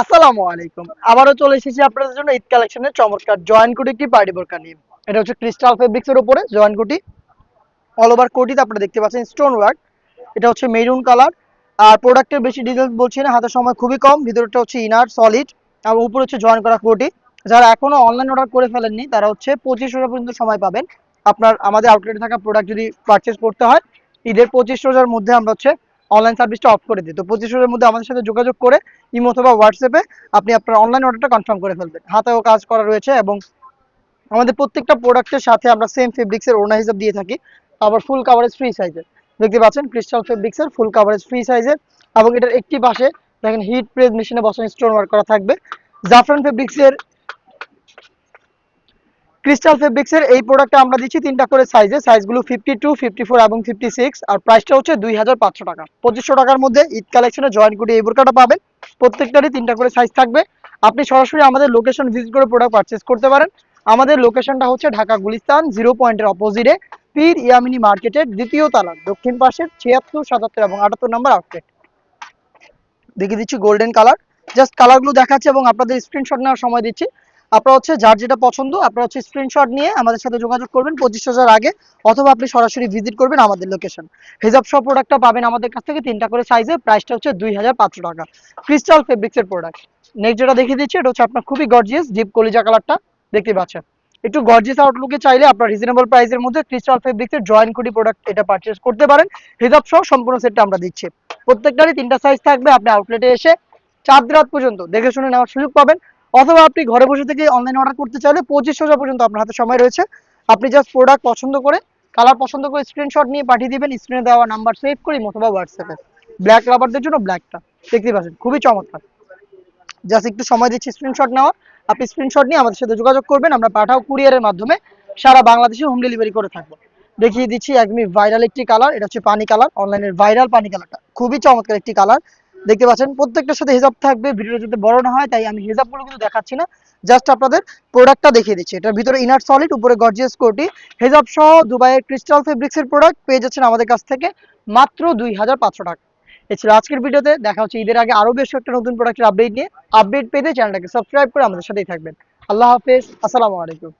আসসালামু আলাইকুম। আবারও চলে এসেছি আপনাদের জন্য ঈদ কালেকশনের চমৎকার জয়েন্ট কোটি একটি পার্টি বোরকা নিয়ে। এটা হচ্ছে ক্রিস্টাল ফেব্রিক্স এর উপরে জয়েন্ট কোটি অল ওভার কোটিতে আপনারা দেখতে পাচ্ছেন স্টোন ওয়ার্ক। এটা হচ্ছে মেরুন কালার। আর প্রোডাক্টের বেশি ডিটেলস বলছি না, হাতের সময় খুবই কম। ভিতরটা হচ্ছে ইনার সলিড আর উপরে হচ্ছে জয়েন করা কোটি। যারা এখনও অনলাইন অর্ডার করে ফেলেননি, তারা হচ্ছে পঁচিশ রোজা পর্যন্ত সময় পাবেন। আপনার আমাদের আউটলেটে থাকা প্রোডাক্ট যদি পারচেস করতে হয়, ঈদের পঁচিশ রোজার মধ্যে আমরা হচ্ছে অনলাইন সার্ভিসটা অফ করে দিই। তো পঁচিশ রোজার মধ্যে আমাদের সাথে যোগাযোগ করে ইমো অথবা হোয়াটসঅ্যাপে আপনি আপনার অনলাইন অর্ডারটা কনফার্ম করে ফেলবেন। হাতেও কাজ করা রয়েছে এবং আমাদের প্রত্যেকটা প্রোডাক্টের সাথে আমরা সেম ফেব্রিক্সের ওড়না হিসাব দিয়ে থাকি, আবার ফুল কাভারেজ ফ্রি সাইজের দেখতে পাচ্ছেন ক্রিস্টাল ফেব্রিক্সের ফুল কাভারেজ ফ্রি সাইজের এবং এটার একটি পাশে দেখেন হিট প্রেস মেশিনে বসানো স্টোন ওয়ার্ক করা থাকবে। জাফরান ফেব্রিক্সের ক্রিস্টাল ফেব্রিক্সের এই প্রোডাক্টটা আমরা দিচ্ছি তিনটা করে সাইজে সাইজগুলো ফিফটি টু ফিফটি ফোর এবং ফিফটি সিক্স আর প্রাইসটা হচ্ছে দুই হাজার পাঁচশো টাকা। পঁচিশশো টাকার মধ্যে ঈদ কালেকশনে জয়েন করে এই বোরকাটা পাবেন। প্রত্যেকটারই তিনটা করে সাইজ থাকবে। আপনি সরাসরি আমাদের লোকেশন ভিজিট করে প্রোডাক্ট পারচেস করতে পারেন। আমাদের লোকেশনটা হচ্ছে ঢাকা গুলিস্তান জিরো পয়েন্টের অপোজিটে পীর ইয়ামিনী মার্কেটের দ্বিতীয় তালার দক্ষিণ পাশের ছিয়াত্তর, সাতাত্তর এবং আটাত্তর নম্বর আউটলেট দেখিয়ে দিচ্ছি গোল্ডেন কালার জাস্ট কালারগুলো দেখাচ্ছে এবং আপনাদের স্ক্রিনশট নেওয়ার সময় দিচ্ছি। আপনারা হচ্ছে যার যেটা পছন্দ, আপনারা হচ্ছে স্ক্রিনশট নিয়ে আমাদের সাথে যোগাযোগ করবেন পঁচিশ হাজার আগে, অথবা আপনি সরাসরি ভিজিট করবেন আমাদের লোকেশন হিজাব সব প্রোডাক্টটা পাবেন আমাদের কাছ থেকে তিনটা করে সাইজে প্রাইসটা হচ্ছে দুই হাজার পাঁচশো টাকা। ক্রিস্টাল ফেব্রিক্সের প্রোডাক্ট নেক্সট যেটা দেখিয়ে দিচ্ছি, এটা হচ্ছে আপনার খুবই গর্জিয়াস ডিপ কলিজা কালারটা দেখতে পাচ্ছেন। একটু গর্জিয়াস আউটলুকে চাইলে আপনার রিজনেবল প্রাইসের মধ্যে ক্রিস্টাল ফেব্রিক্সের জয়েন্ট কোটি প্রোডাক্ট এটা পারচেস করতে পারেন। হিজাব সহ সম্পূর্ণ সেটটা আমরা দিচ্ছি। প্রত্যেকটারই তিনটা সাইজ থাকবে, আপনি আউটলেটে এসে চার রাত পর্যন্ত দেখে শুনে নেওয়ার সুযোগ পাবেন। অথবা আপনি ঘরে বসে থেকে অনলাইন অর্ডার করতে চাইলে পঁচিশ হাজার পর্যন্ত আপনার হাতে সময় রয়েছে। আপনি জাস্ট প্রোডাক্ট পছন্দ করে কালার পছন্দ করে স্ক্রিনশট নিয়ে পাঠিয়ে দিবেন স্ক্রিনে দেওয়া নাম্বার সেভ করি অথবা হোয়াটসঅ্যাপে ব্ল্যাক রাবারদের জন্য ব্ল্যাকটা দেখতে পাচ্ছেন, খুবই চমৎকার। জাস্ট একটু সময় দিচ্ছি স্ক্রিনশট নেওয়ার। আপনি স্ক্রিনশট নিয়ে আমাদের সাথে যোগাযোগ করবেন, আমরা পাঠাও কুরিয়ারের মাধ্যমে, সারা বাংলাদেশে হোম ডেলিভারি করে থাকব। দেখিয়ে দিচ্ছি একদমই ভাইরাল একটি কালার এটা হচ্ছে পানি কালার অনলাইনের ভাইরাল পানি কালারটা খুবই চমৎকার একটি কালার দেখতে পাচ্ছেন, প্রত্যেকটার সাথে হিজাব থাকবে, ভিডিওটা যাতে বড় না হয়, তাই আমি হিজাবগুলো কিন্তু দেখাচ্ছি না। জাস্ট আপনাদের প্রোডাক্টটা দেখিয়ে দিচ্ছি। এটার ভিতরে ইনার সলিড উপরে গর্জিয়াস কোটি। হেজাব সহ দুবাইয়ের ক্রিস্টাল ফেব্রিক্সের প্রোডাক্ট পেয়ে যাচ্ছেন আমাদের কাছ থেকে মাত্র দুই হাজার পাঁচশো টাকা। এছাড়া আজকের ভিডিওতে, দেখা হচ্ছে ঈদের আগে আরও বেশ একটা নতুন প্রোডাক্টের আপডেট নিয়ে। আপডেট পেতে চ্যানেলটাকে সাবস্ক্রাইব করে আমাদের সাথেই থাকবেন। আল্লাহ হাফেজ, আসসালামু আলাইকুম।